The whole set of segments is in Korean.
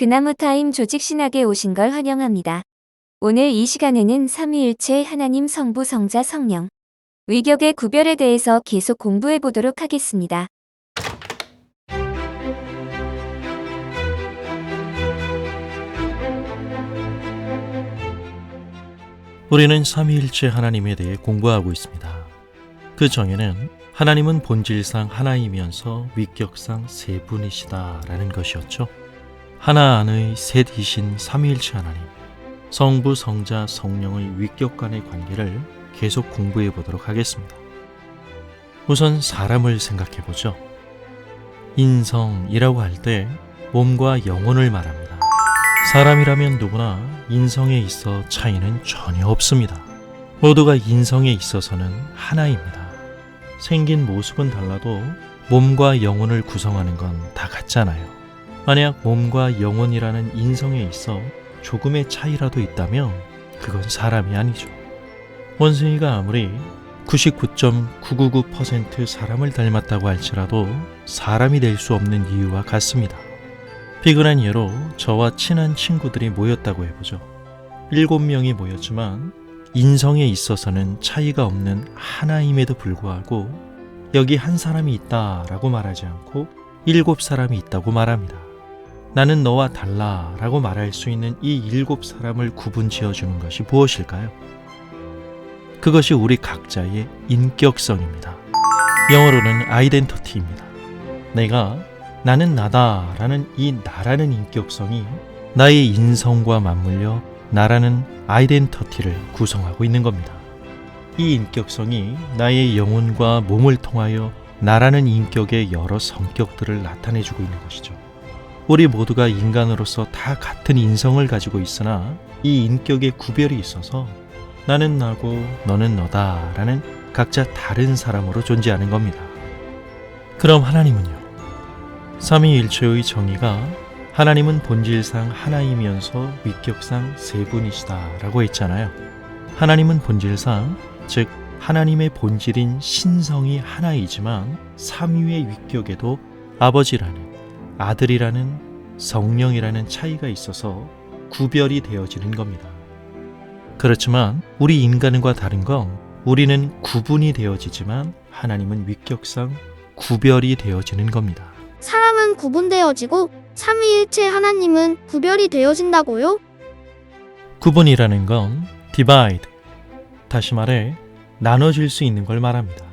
그나무 타임 조직 신학에 오신 걸 환영합니다. 오늘 이 시간에는 삼위일체 하나님 성부 성자 성령 위격의 구별에 대해서 계속 공부해 보도록 하겠습니다. 우리는 삼위일체 하나님에 대해 공부하고 있습니다. 그 정의는 하나님은 본질상 하나이면서 위격상 세 분이시다라는 것이었죠. 하나 안의 셋이신 삼위일체 하나님, 성부, 성자, 성령의 위격 간의 관계를 계속 공부해 보도록 하겠습니다. 우선 사람을 생각해 보죠. 인성이라고 할 때 몸과 영혼을 말합니다. 사람이라면 누구나 인성에 있어 차이는 전혀 없습니다. 모두가 인성에 있어서는 하나입니다. 생긴 모습은 달라도 몸과 영혼을 구성하는 건 다 같잖아요. 만약 몸과 영혼이라는 인성에 있어 조금의 차이라도 있다면 그건 사람이 아니죠. 원숭이가 아무리 99.999% 사람을 닮았다고 할지라도 사람이 될 수 없는 이유와 같습니다. 비근한 예로 저와 친한 친구들이 모였다고 해보죠. 일곱 명이 모였지만 인성에 있어서는 차이가 없는 하나임에도 불구하고 여기 한 사람이 있다라고 말하지 않고 일곱 사람이 있다고 말합니다. 나는 너와 달라 라고 말할 수 있는 이 일곱 사람을 구분 지어 주는 것이 무엇일까요? 그것이 우리 각자의 인격성입니다. 영어로는 아이덴티티입니다. 내가 나는 나다 라는 이 나라는 인격성이 나의 인성과 맞물려 나라는 아이덴티티를 구성하고 있는 겁니다. 이 인격성이 나의 영혼과 몸을 통하여 나라는 인격의 여러 성격들을 나타내주고 있는 것이죠. 우리 모두가 인간으로서 다 같은 인성을 가지고 있으나 이 인격의 구별이 있어서 나는 나고 너는 너다라는 각자 다른 사람으로 존재하는 겁니다. 그럼 하나님은요? 삼위일체의 정의가 하나님은 본질상 하나이면서 위격상 세 분이시다라고 했잖아요. 하나님은 본질상 즉 하나님의 본질인 신성이 하나이지만 삼위의 위격에도 아버지라는 아들이라는 성령이라는 차이가 있어서 구별이 되어지는 겁니다. 그렇지만 우리 인간과 다른 건 우리는 구분이 되어지지만 하나님은 위격상 구별이 되어지는 겁니다. 사람은 구분되어지고 삼위일체 하나님은 구별이 되어진다고요? 구분이라는 건 divide, 다시 말해 나눠질 수 있는 걸 말합니다.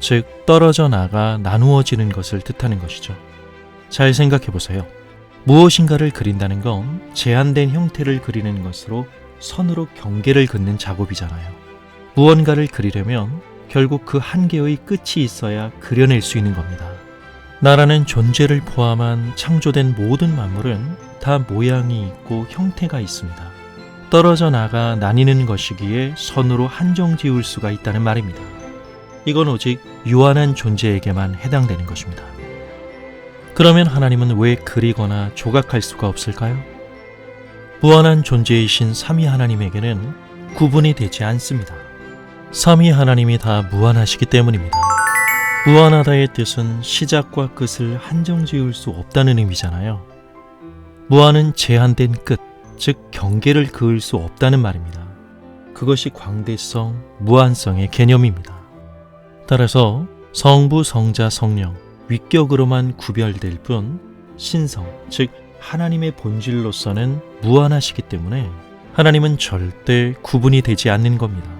즉 떨어져 나가 나누어지는 것을 뜻하는 것이죠. 잘 생각해 보세요. 무엇인가를 그린다는 건 제한된 형태를 그리는 것으로 선으로 경계를 긋는 작업이잖아요. 무언가를 그리려면 결국 그 한계의 끝이 있어야 그려낼 수 있는 겁니다. 나라는 존재를 포함한 창조된 모든 만물은 다 모양이 있고 형태가 있습니다. 떨어져 나가 나뉘는 것이기에 선으로 한정 지을 수가 있다는 말입니다. 이건 오직 유한한 존재에게만 해당되는 것입니다. 그러면 하나님은 왜 그리거나 조각할 수가 없을까요? 무한한 존재이신 삼위 하나님에게는 구분이 되지 않습니다. 삼위 하나님이 다 무한하시기 때문입니다. 무한하다의 뜻은 시작과 끝을 한정 지을 수 없다는 의미잖아요. 무한은 제한된 끝, 즉 경계를 그을 수 없다는 말입니다. 그것이 광대성, 무한성의 개념입니다. 따라서 성부, 성자, 성령, 위격으로만 구별될 뿐 신성, 즉 하나님의 본질로서는 무한하시기 때문에 하나님은 절대 구분이 되지 않는 겁니다.